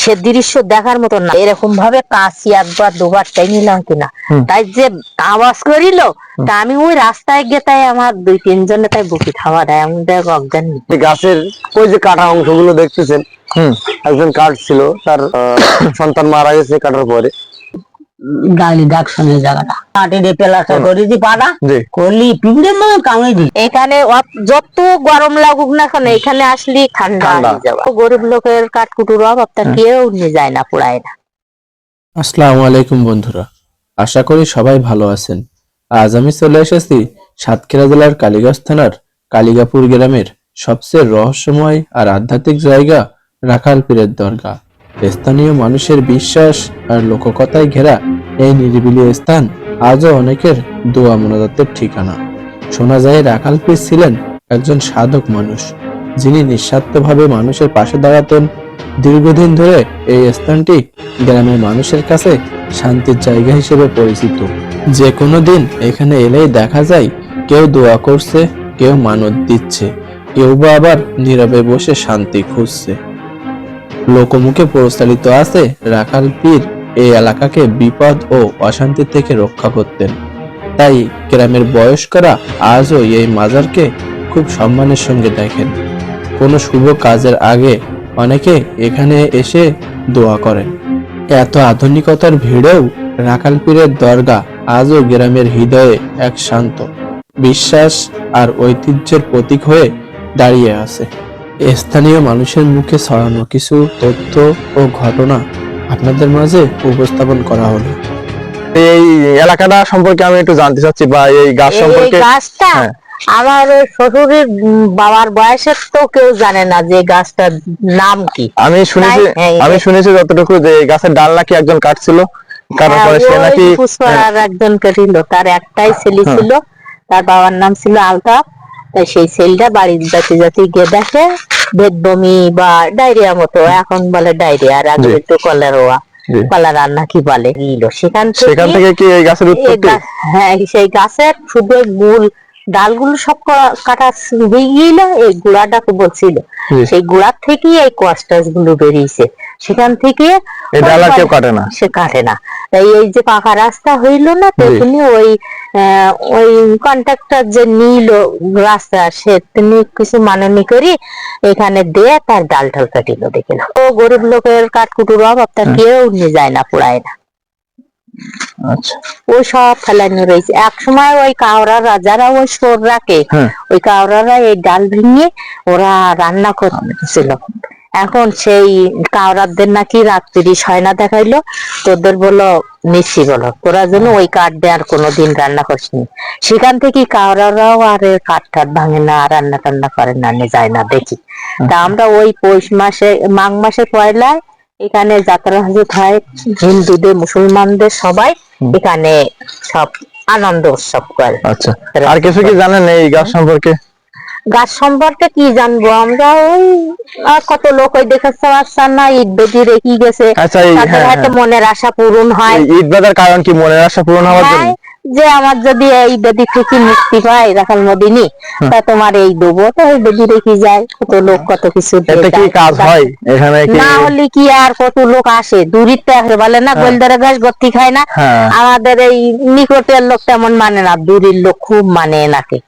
সে দৃশ্য দেখার মতো না। এরকম ভাবে কাশি একবার দুবার টাই নিলাম কিনা। তাই যে আওয়াজ করিল তা আমি ওই রাস্তায় গিয়ে তাই আমার দুই তিনজনে তাই বুকি খাওয়া দেয়। আমি দেখ অজ্ঞান গাছের ওই যে কাটা অংশগুলো দেখতেছেন? হম। একজন কাটছিল তার আহ, সন্তান মারা গেছে কাটার পরে। গালি ডাক শুনে জায়গাটা। মাটি দিয়ে করে দি পাড়া। জি। করলি পিঁপড়ে মানে কামড়ে দি এখানে যত গরম লাগুক না কেন এখানে আসলে ঠান্ডা। হয়ে গরিব লোকের কাঠকুটুর অভাব তা কেউ নিয়ে যায় না পুরায় না। আসসালামু আলাইকুম বন্ধুরা। আশা করি সবাই ভালো আছেন। আজ আমি চলে এসেছি সাতক্ষীরা জেলার কালীগঞ্জ থানার কালিগাপুর গ্রামের সবচেয়ে রহস্যময় আর আধ্যাত্মিক জায়গা রাখাল পীরের দরগা স্থানীয় মানুষের বিশ্বাস আর লোককথায় ঘেরা এই নিরিবিলি স্থান আজও অনেকের দোয়া মোনাজাতের ঠিকানা। শোনা যায়, রাখাল পীর ছিলেন একজন সাধক মানুষ, যিনি নিঃস্বার্থভাবে মানুষের পাশে দাঁড়াতেন। দীর্ঘদিন ধরে এই স্থানটি গ্রামের মানুষের কাছে শান্তির জায়গা হিসেবে পরিচিত। যে কোনো দিন এখানে এলেই দেখা যায়, কেউ দোয়া করছে, কেউ মানত দিচ্ছে, কেউ বা আবার নীরবে বসে শান্তি খুঁজছে। লোকমুখে প্রচলিত আছে রাখাল পীর এই এলাকাকে বিপদ ও অশান্তি থেকে রক্ষা করতেন। তাই গ্রামের বয়স্করা আজও এই মাজারকে খুব সম্মানের সঙ্গে দেখেন। কোনো শুভ কাজের আগে অনেকে এখানে এসে দোয়া করেন। এত আধুনিকতার ভিড়েও রাখাল পীরের দরগা আজও গ্রামের হৃদয়ে এক শান্ত, বিশ্বাস আর ঐতিহ্যের প্রতীক হয়ে দাঁড়িয়ে আছে। স্থানীয় মানুষের মুখে ছড়ানো কিছু তথ্য ও ঘটনা আপনাদের মাঝে উপস্থাপন করা হলো। এই এলাকাটা সম্পর্কে আমি একটু জানতে চাচ্ছি বা এই গাছ সম্পর্কে গাছটা হ্যাঁ। আমার ওই শ্বশুরের বাবার বয়সের তো কেউ জানে না যে গাছটার নাম কি। আমি শুনেছি হ্যাঁ, আমি শুনেছি যতটুকু যে গাছের ডাল নাকি একজন কাটছিল। কাটার হ্যাঁ, পরে সে নাকি একজন কেটিল তার একটাই ছেলে। ছিল। তার বাবার নাম ছিল আলতাফ। তাই সেই সেলটা বাড়ির যাতে যাতে গিয়ে দেখে ভেদ বমি বা ডায়রিয়া মতো এখন বলে ডায়রিয়া আর আগে তো কলেরোয়া জি। কলেরা নাকি বলে। সেখান সেখান থেকে থেকে কি এই গাছের উৎপত্তি? হ্যাঁ সেই গাছের শুধু মূল ডালগুলো সব কাটা হয়ে গিয়েছিল এই গুড়াটাকে বলছিল। সেই গুড়ার থেকেই এই কোয়াস্টাসগুলো বেরিয়েছে। সেখান থেকে ডাল কেউ কাটে না। সে কাটে না। তাই এই যে পাকা রাস্তা হইল না তখনই ওই ওই কন্ট্রাক্টর যে নিল রাস্তা সে তিনি কিছু মাননি করি এখানে দিয়ে তার ডাল ঢাল কাটিল দেখিল ও গরিব লোকের কাঠকুটুর অভাব তার কেউ নিয়ে যায় না পুরায় না। ওই সব ফেলানো রয়েছে। এক সময় ওই কাওরারা যারা ওই সোর রাখে। হ্যাঁ। ওই কাওরারা এই ডাল ভেঙে ওরা রান্না করছিল। এখন সেই নাকি রাত্রি সয়না দেখাইলো। তোদের বলো নিচ্ছি বলো। তোরা যেন ওই কাঠ দিয়ে আর কোনোদিন রান্না করিসনি। সেখান থেকে কাওরারাও আর কাঠ টাঠ ভাঙে না রান্না টান্না করে না যায় না দেখি। তা আমরা ওই পৌষ মাসে মাঘ মাসে পয়লায় এখানে যাত্রা হাজত হয় হিন্দুদের মুসলমানদের সবাই এখানে সব আনন্দ উৎসব করে। আচ্ছা আর কিছু কি জানেন এই গাছ সম্পর্কে? গাছ সম্পর্কে কি জানব? আমরা ওই কত লোক ওই দেখেছে আসছে না ঈদ বেদি রেখে গেছে। আচ্ছা তাদের হ্যাঁ হয়তো হ্যাঁ। মনের আশা পূরণ হয়। ঈদ বাজার কারণ কি? মনের আশা পূরণ হওয়ার জন্য? হ্যাঁ, যে আমার যদি এই বেদি থেকে মুক্তি পাই রাখাল মদিনী তা তোমার এই দেবো। তো এই বেদি রেখে যায় কত লোক কত কিছু কি কাজ হয়? এখানে না হলে কি আর কত লোক আসে? দূরিত আসে বলে না হ্যাঁ। গোলদারে গাছ ভর্তি খায় না। হ্যাঁ। আমাদের এই নিকটের লোক তেমন মানে না দূরের লোক খুব মানে এনাকে।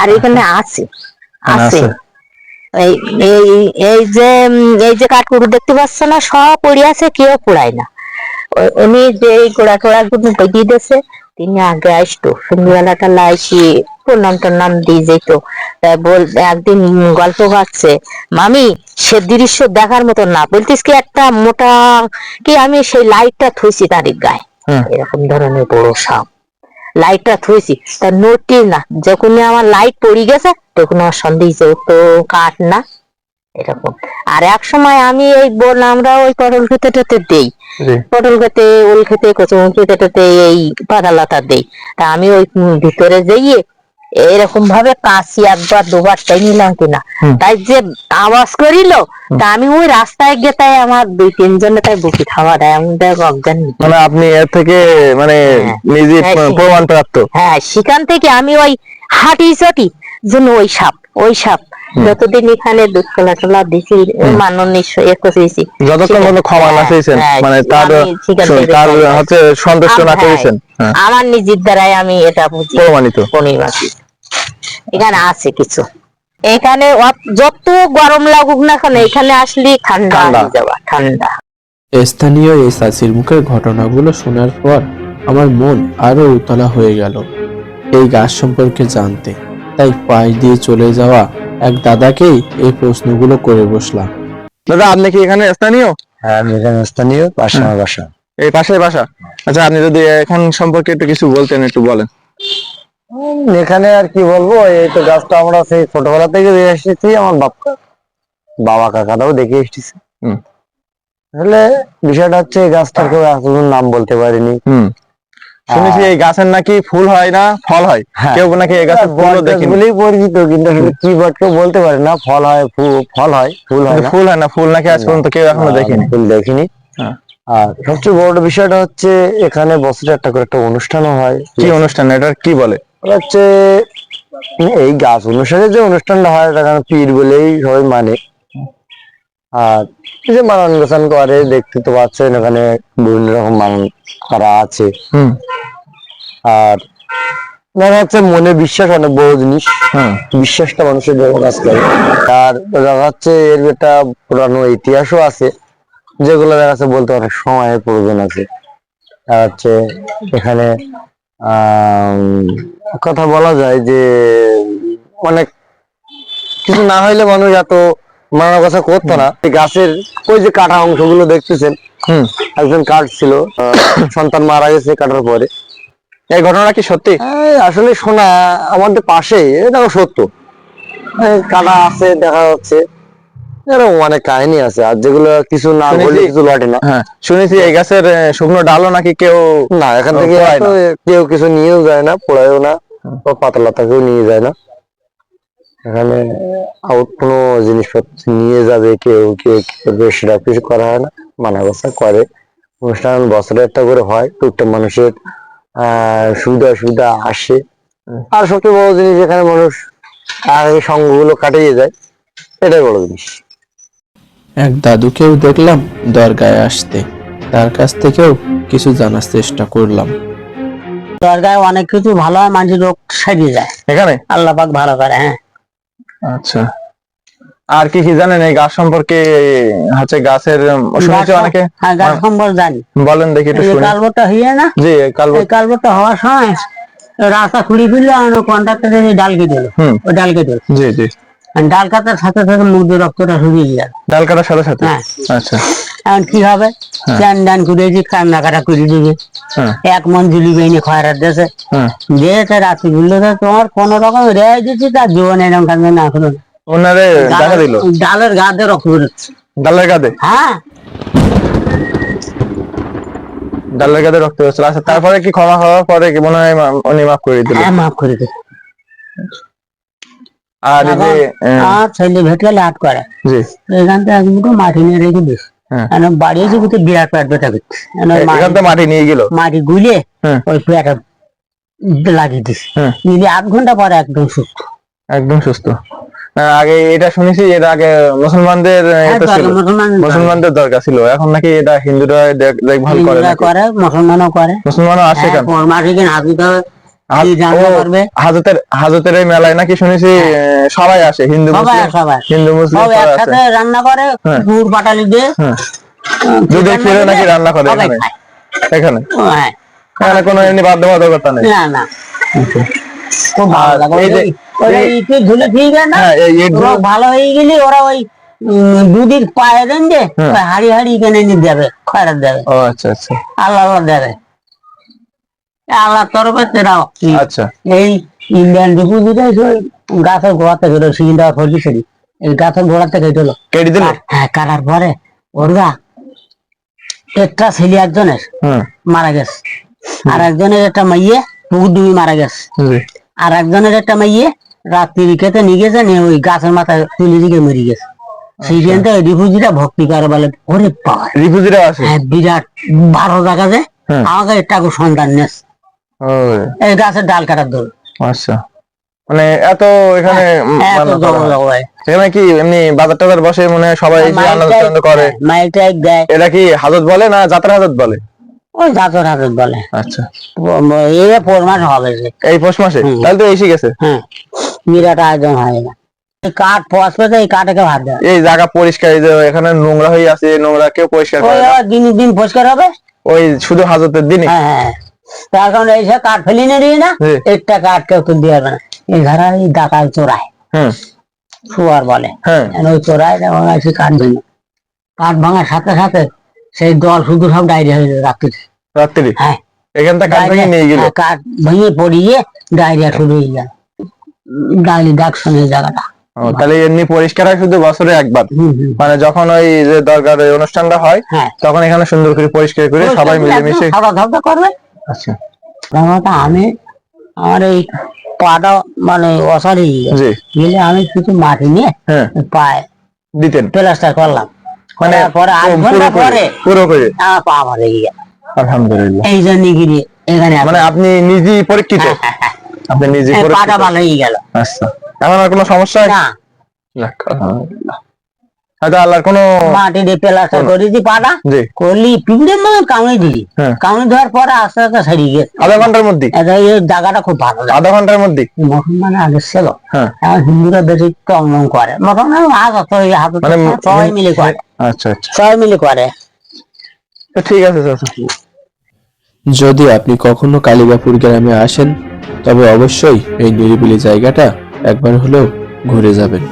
আর এখানে আছে আছে। এই এই যে এই যে কাঠকুড়ু দেখতে পাচ্ছ না সব পড়ে আছে কেউ পোড়ায় না। উনি যে এই গোড়া টোড়া গুলো দিয়েছে তিনি আগে আসতো। সন্ধ্যেবেলাটা লাইসি প্রণাম টনাম দিয়ে যেত বল একদিন গল্প গাচ্ছে মামি সে দৃশ্য দেখার মতো না বলতিস কি একটা মোটা কি আমি সেই লাইটটা থুইছি তার গায়ে। এরকম ধরনের বড় সাপ। লাইটটা থুইছি তা নোটি না যখনই আমার লাইট পড়ে গেছে তখন আমার সন্দেহ তো কাঠ না। এরকম আর এক সময় আমি এই বল আমরা ওই পটল খেতে টেতে দেই। পটল খেতে ওল খেতে কচুমুখ খেতে টেতে এই পাতা লতা দেই। তা আমি ওই ভিতরে যাইয়ে এরকম ভাবে কাশি একবার দুবার টাই নিলাম কিনা। তাই যে আওয়াজ করিল তা আমি ওই রাস্তায় গিয়ে তাই আমার দুই তিনজনে তাই বুকি খাওয়া দেয়। আমি অজ্ঞান মানে আপনি এর থেকে মানে হ্যাঁ। নিজে হ্যাঁ, প্রমাণ প্রাপ্ত হ্যাঁ সেখান থেকে আমি ওই হাঁটি চটি যেন ওই সাপ ওই সাপ। যতদিন এখানে দুধ কলা টলা দিছি মানন নিশ্চয় এ করেছি যতক্ষণ পর্যন্ত ক্ষমা না চেয়েছেন হ্যাঁ, মানে তার তার হচ্ছে সন্তুষ্ট না হ্যাঁ, করেছেন। হ্যাঁ। আমার নিজের দ্বারাই আমি এটা বুঝি। প্রমাণিত। এখানে আছে কিছু। এখানে যত গরম লাগুক না কেন এখানে আসলে ঠান্ডা ঠান্ডা। যাওয়া ঠান্ডা। স্থানীয় এই চাচির মুখের ঘটনাগুলো শোনার পর আমার মন আরও উতলা হয়ে গেল। এই গাছ সম্পর্কে জানতে তাই পাশ দিয়ে চলে যাওয়া এক দাদাকেই এই প্রশ্নগুলো করে বসলাম। দাদা আপনি কি এখানে স্থানীয়? হ্যাঁ আমি এখানে স্থানীয় পাশে আমার বাসা। এই পাশে বাসা? আচ্ছা আপনি যদি এখান সম্পর্কে একটু কিছু বলতেন একটু বলেন। এখানে আর কি বলব এই তো গাছটা আমরা সেই ছোটবেলা থেকে দেখে এসেছি আমার বাপ বাবা কাকারাও দেখে এসেছে। হুম। তাহলে বিষয়টা হচ্ছে এই গাছটার কেউ এখনও নাম বলতে পারিনি। হুম। শুনেছি এই গাছের নাকি ফুল হয় না ফল হয়? হ্যাঁ। কেউ নাকি এই গাছের ফুলও দেখিনি। বলেই পরিচিত কিন্তু কি বট কেউ বলতে পারে না ফল হয় ফু- ফল হয় ফুল হয় ফুল হয় না ফুল নাকি আজ পর্যন্ত কেউ এখনও দেখিনি। ফুল দেখিনি। হ্যাঁ। আর সবচেয়ে বড় বিষয়টা হচ্ছে এখানে বছরে একটা করে একটা অনুষ্ঠানও হয়। কি অনুষ্ঠান? এটা কি বলে? হচ্ছে এই গাছ অনুসারে যে অনুষ্ঠানটা হয় এটা পীর বলেই সবাই মানে। আর যে মানন গোসান করে দেখতে তো পাচ্ছেন এখানে বিভিন্ন রকম মানন করা আছে। হুম। আর দেখা যাচ্ছে মনে বিশ্বাস অনেক বড় জিনিস। বিশ্বাসটা মানুষের জন্য কাজ করে। আর দেখা যাচ্ছে এর একটা পুরানো ইতিহাসও আছে যেগুলো দেখা যাচ্ছে বলতে অনেক সময়ের প্রয়োজন আছে। আর হচ্ছে এখানে আহ কথা বলা যায় যে অনেক কিছু না হইলে মানুষ এত মানা কথা করতো না। এই গাছের ওই যে কাটা অংশগুলো দেখতেছেন একজন কাটছিল সন্তান মারা গেছে কাটার পরে। এই ঘটনা কি সত্যি? আসলে শোনা আমাদের পাশে এটাও সত্য। কাটা আছে দেখা যাচ্ছে। এরকম অনেক কাহিনী আছে আর যেগুলো কিছু না বললে কিছু লটে না। হ্যাঁ শুনেছি এই গাছের শুকনো ডালও নাকি কেউ না এখান থেকে কেউ কিছু নিয়েও যায় না পোড়ায়ও না পাতা লাতাকেও নিয়ে যায় না। এখানে আউট কোনো জিনিসপত্র নিয়ে যাবে কেউ কেউ কি করবে সেটা কিছু করা হয় না মানা কথা করে। অনুষ্ঠান বছরে একটা করে হয় টুকটাক মানুষের আহ সুবিধা অসুবিধা আসে। আর সবচেয়ে বড় জিনিস এখানে মানুষ আর এই সঙ্গগুলো কাটিয়ে যায় এটাই বড় জিনিস। এক দাদুকেও দেখলাম দরগায় আসতে। তার কাছ থেকেও কিছু জানার চেষ্টা করলাম। দরগায় অনেক কিছু ভালো হয় মানুষের রোগ সারিয়ে যায়। এখানে? আল্লাহ পাক ভালো করে হ্যাঁ। আচ্ছা। আর কি কি জানেন এই গাছ সম্পর্কে? হচ্ছে গাছের শুনেছি অনেকে? হ্যাঁ গাছ সম্পর্কে জানি। বলেন দেখি একটু শুনি। কালবটা হইয়া না? জি কাল এই কালবটা হওয়ার সময় রাস্তা খুলি দিল কন্ট্রাক্টর ডাল কেটে দিল। হুম। ওই ডাল কেটে দিল। জি জি। আর ডাল কাটার সাথে সাথে মুগ্ধ রক্তটা শুকিয়ে গেল। ডাল কাটার সাথে সাথে? হ্যাঁ। আচ্ছা। এখন কি হবে? প্যান ডান করে দিয়ে কান্না কাটা করে দিবে। হ্যাঁ। এক মন জুলি বেইনে খয়রার দেশে হ্যাঁ। দিয়েছে রাত্রি বলল তো তোমার কোন রকম রেয়াই দিচ্ছি তার জীবন এরকম কাজে না করো। ওনারে দেখা দিল? ডালের গা দিয়ে রক্ত বেরোচ্ছে। ডালের গাদে? হ্যাঁ। ডালের গাদে রক্ত হচ্ছিল আচ্ছা তারপরে কি ক্ষমা হওয়ার পরে কি মনে হয় উনি মাফ করে দিল? হ্যাঁ মাফ করে দে আর যে আর ছেলে ভেট গেলে আট করে। জি। এখান থেকে এক মুঠো মাটি নিয়ে রেখে দিস হ্যাঁ। বাড়ি এসে কিন্তু বিরাট পেট করছে মাটি- নিয়ে গেল। মাটি হ্যাঁ। ওই পেটে লাগিয়ে দিস। হ্যাঁ। আধ ঘণ্টা পরে একদম সুস্থ। একদম সুস্থ। আগে এটা শুনেছি এটা আগে মুসলমানদের হ্যাঁ, মুসলমানদের দরকার। ছিল। এখন নাকি এটা হিন্দুরা দেখ- দেখভাল করে? করে মুসলমানও করে। মুসলমানও আসে কেন হ্যাঁ, মাটি কিনে হাজিতে মেলায় নাকি শুনেছি সবাই আসে হিন্দু মুসলিম হিন্দু মুসলিম একসাথে রান্না করে হ্যাঁ। গুড় পাটালি দিয়ে। হ্যাঁ। দুধের ক্ষীরে নাকি রান্না করে এখানে? এখানে? হ্যাঁ। এখানে কোনো এমনি বাধ্যবাধকতা নেই? না না। খুব ভালো লাগে। ঠিক আছে না? হ্যাঁ ভালো হয়ে গেলে ওরা ওই দুধের পায়ে দেন যে হাড়ি হাড়ি কেনে নিয়ে দেবে খয়রাত দেবে। ও আচ্ছা আচ্ছা। আল্লাহ দেবে। আল্লাহ তরফে সেটাও আচ্ছা। এই ইন্ডিয়ান ডিপুজিটা গাছের গোড়া থেকে ফর্জি সেটি এই গাছের গোড়া থেকে হলো কেটে দিল? হ্যাঁ কাটার পরে ওরগা একটা ছেলে একজনের মারা গেছে। আর একজনের একটা মাইয়ে পুকুর ডুবি মারা গেছে। আর একজনের একটা মাইয়ে রাত্রি খেতে নিয়ে গেছে নিয়ে ওই গাছের মাথায় তুলে দিকে মরে গেছে। সেই জন্য রিফুজিটা ভক্তি করে বলে ওরে বাবা রিফিউজিরা আসে? হ্যাঁ বিরাট ভালো জায়গা যে। আমাকে একটা সন্তান নেস এই গাছের ডাল কাটার দৌড় আচ্ছা। মানে এত এখানে হয়। জমজমাট। এখানে কি এমনি বাজার টাজার বসে মনে হয় সবাই আনন্দ করে? মাইক টাইক দেয়। এটা কি হাজত বলে না যাত্রা হাজত বলে? ওই জাতর হাতত বলে। আচ্ছা। এই পৌর মাস হবে যে। এই পৌষ মাসে। তাহলে তো এসে গেছে হ্যাঁ। বিরাট আয়োজন হয় না এই কাঠ পচবে তো এই কাঠকে ভাত দেয় এই জায়গা পরিষ্কার এই যে এখানে নোংরা হয়ে আছে নোংরা কেউ পরিষ্কার করে দিন দিন পরিষ্কার হবে? ওই শুধু হাজতের দিনে হ্যাঁ হ্যাঁ। তার কারণে এই কাঠ ফেলি না দিই না কেউ না। এই ধারা এই ডাকাল চোরায়। শুয়ার বলে। হ্যাঁ। ওই চোরায় আছে কাঠ ভেঙে। কাঠ ভাঙার সাথে সাথে সেই দল শুধু সব ডায়রি হয়ে রাত্রি রাত্রি হ্যাঁ। থেকে কাঠ ভেঙে নিয়ে গেল? হ্যাঁ, কাঠ ভেঙে পড়িয়ে ডায়রিয়া শুরু হয়ে যায় ডালি ডাক শুনে জায়গাটা। তাহলে এমনি পরিষ্কার হয় শুধু বছরে একবার। মানে যখন ওই যে দরকার অনুষ্ঠানটা হয় হ্যাঁ। তখন এখানে সুন্দর করে পরিষ্কার করে সবাই মিলেমিশে ধবধা করবে। আচ্ছা। আমি আমার এই পাটা মানে অসারি গেলে আমি কিছু মাটি নিয়ে হ্যাঁ। পায়ে দিতেন। প্লাস্টার করলাম। মানে পরে আধ পুরো ঘণ্টা পরে পুরো করে আমার পা ভরে গিয়ে আলহামদুলিল্লাহ। এই জন্য গিয়ে এখানে মানে আপনি নিজেই পরীক্ষিত? আপনি নিজে পাটা ভালো হয়ে গেল। আচ্ছা। এখন আর কোনো সমস্যা? না। আলহামদুলিল্লাহ হয়তো আল্লাহর কোনো মাটি দিয়ে প্লাস্টার করে দিই পাটা? করলি পিঁপড়ের মতো কামড়ে দিলি। হ্যাঁ। কামড়ে দেওয়ার পরে আস্তে আস্তে সারিয়ে গেছে। আধা ঘণ্টার মধ্যে এই জায়গাটা খুব ভালো আধা ঘণ্টার মধ্যে মুসলমানে আগে ছিল। হ্যাঁ। হিন্দুরা বেশি কম করে। মুসলমান আজ অত মানে সবাই মিলে করে। আচ্ছা আচ্ছা। সবাই মিলে করে। তো ঠিক আছে যদি আপনি কখনো কালিকাপুর গ্রামে আসেন তবে অবশ্যই এই নিরিবিলি জায়গাটা একবার হলেও ঘুরে যাবেন।